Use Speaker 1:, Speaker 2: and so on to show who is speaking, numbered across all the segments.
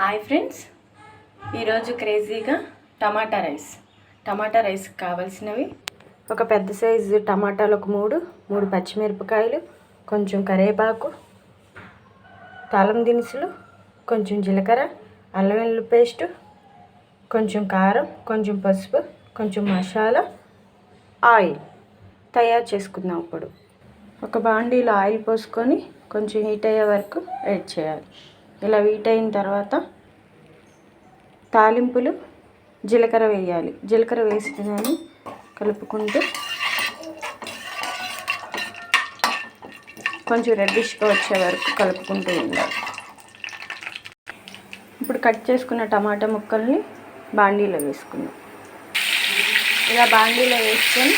Speaker 1: Hi friends. ఈరోజు క్రేజీగా టమాటా rice. టమాటా rice కావాల్సినవి ఒక పెద్ద సైజు టమాటాలు ఒక మూడు మూడు పచ్చిమిరపకాయలు కొంచెం కరివేపాకు తాళం దినుసులు కొంచెం జీలకర్ర అల్లం వెల్లుల్లి పేస్టు కొంచెం కారం కొంచెం పసుపు కొంచెం మసాలా ఆయిల్ తయారు చేసుకుందాం ఇప్పుడు. ఒక బాండీలో ఆయిల్ పోసుకొని కొంచెం హీట్ అయ్యే వరకు వెయిట్ చేయాలి. ఇలా హీట్ అయిన తర్వాత తాలింపులు జీలకర్ర వేయాలి. జీలకర్ర వేసి దాన్ని కలుపుకుంటూ కొంచెం రెడ్డిష్గా వచ్చే వరకు కలుపుకుంటూ ఉండాలి. ఇప్పుడు కట్ చేసుకున్న టమాటా ముక్కల్ని బాండీలో వేసుకుందాం. ఇలా బాండీలో వేసుకొని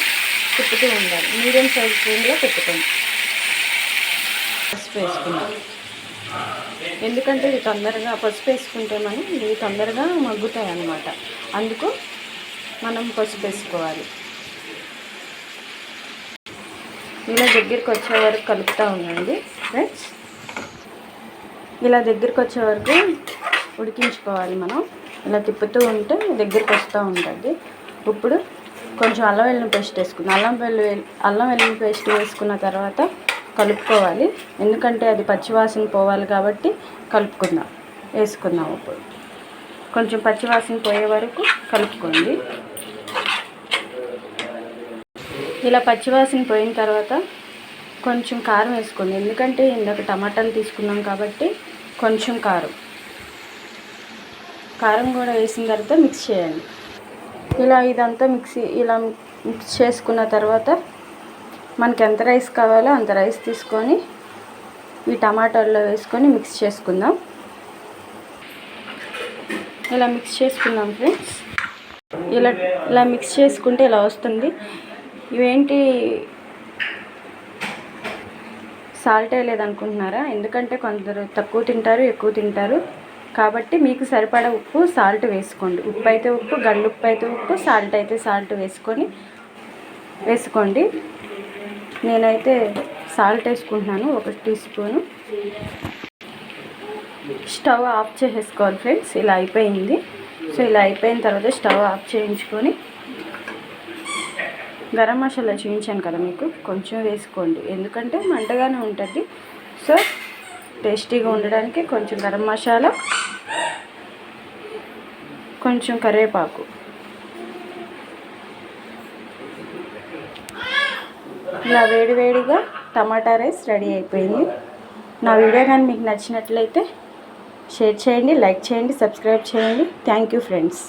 Speaker 1: తిప్పుతూ ఉండాలి. మీడియం సైజ్ స్పూన్లో తిప్పుకోండి పసుపు వేసుకుందాం. ఎందుకంటే ఇది తొందరగా పసుపు వేసుకుంటే మనం ఇవి తొందరగా మగ్గుతాయి అన్నమాట. అందుకు మనం పసుపు వేసుకోవాలి. ఇలా దగ్గరికి వచ్చే వరకు కలుపుతూ ఉండండి ఫ్రెండ్స్. ఇలా దగ్గరికి వచ్చే వరకు ఉడికించుకోవాలి మనం. ఇలా తిప్పుతూ ఉంటే దగ్గరికి వస్తూ ఉంటుంది. ఇప్పుడు కొంచెం అల్లం వెల్లుల్లి పేస్ట్ వేసుకుందాం. అల్లం వెల్లు అల్లం వెల్లుల్లి పేస్ట్ వేసుకున్న తర్వాత కలుపుకోవాలి. ఎందుకంటే అది పచ్చివాసన పోవాలి కాబట్టి కలుపుకుందాం వేసుకుందాం ఇప్పుడు. కొంచెం పచ్చివాసన పోయే వరకు కలుపుకోండి. ఇలా పచ్చివాసన పోయిన తర్వాత కొంచెం కారం వేసుకోండి. ఎందుకంటే ఇందాక టమాటాలు తీసుకున్నాం కాబట్టి కొంచెం కారం. కారం కూడా వేసిన తర్వాత మిక్స్ చేయండి. ఇలా ఇదంతా మిక్సీ ఇలా మిక్స్ చేసుకున్న తర్వాత మనకి ఎంత రైస్ కావాలో అంత రైస్ తీసుకొని ఈ టమాటాల్లో వేసుకొని మిక్స్ చేసుకుందాం. ఇలా మిక్స్ చేసుకుందాం ఫ్రెండ్స్. ఇలా ఇలా మిక్స్ చేసుకుంటే ఇలా వస్తుంది. ఇవేంటి సాల్ట్ వేయలేదనుకుంటున్నారా? ఎందుకంటే కొందరు తక్కువ తింటారు ఎక్కువ తింటారు. కాబట్టి మీకు సరిపడా ఉప్పు సాల్ట్ వేసుకోండి. ఉప్పు అయితే ఉప్పు గండు ఉప్పు అయితే ఉప్పు సాల్ట్ అయితే సాల్ట్ వేసుకొని వేసుకోండి. నేనైతే సాల్ట్ వేసుకుంటున్నాను ఒక టీ స్పూను. స్టవ్ ఆఫ్ చేసేసుకోవాలి ఫ్రెండ్స్ ఇలా అయిపోయింది. సో ఇలా అయిపోయిన తర్వాత స్టవ్ ఆఫ్ చేయించుకొని గరం మసాలా చూపించాను కదా మీకు కొంచెం వేసుకోండి. ఎందుకంటే మంటగానే ఉంటుంది. సో టేస్టీగా ఉండడానికి కొంచెం గరం మసాలా కొంచెం కరివేపాకు. ఇలా వేడివేడిగా టమాటా రైస్ రెడీ అయిపోయింది. నా వీడియో కానీ మీకు నచ్చినట్లయితే షేర్ చేయండి లైక్ చేయండి సబ్స్క్రైబ్ చేయండి. Thank you friends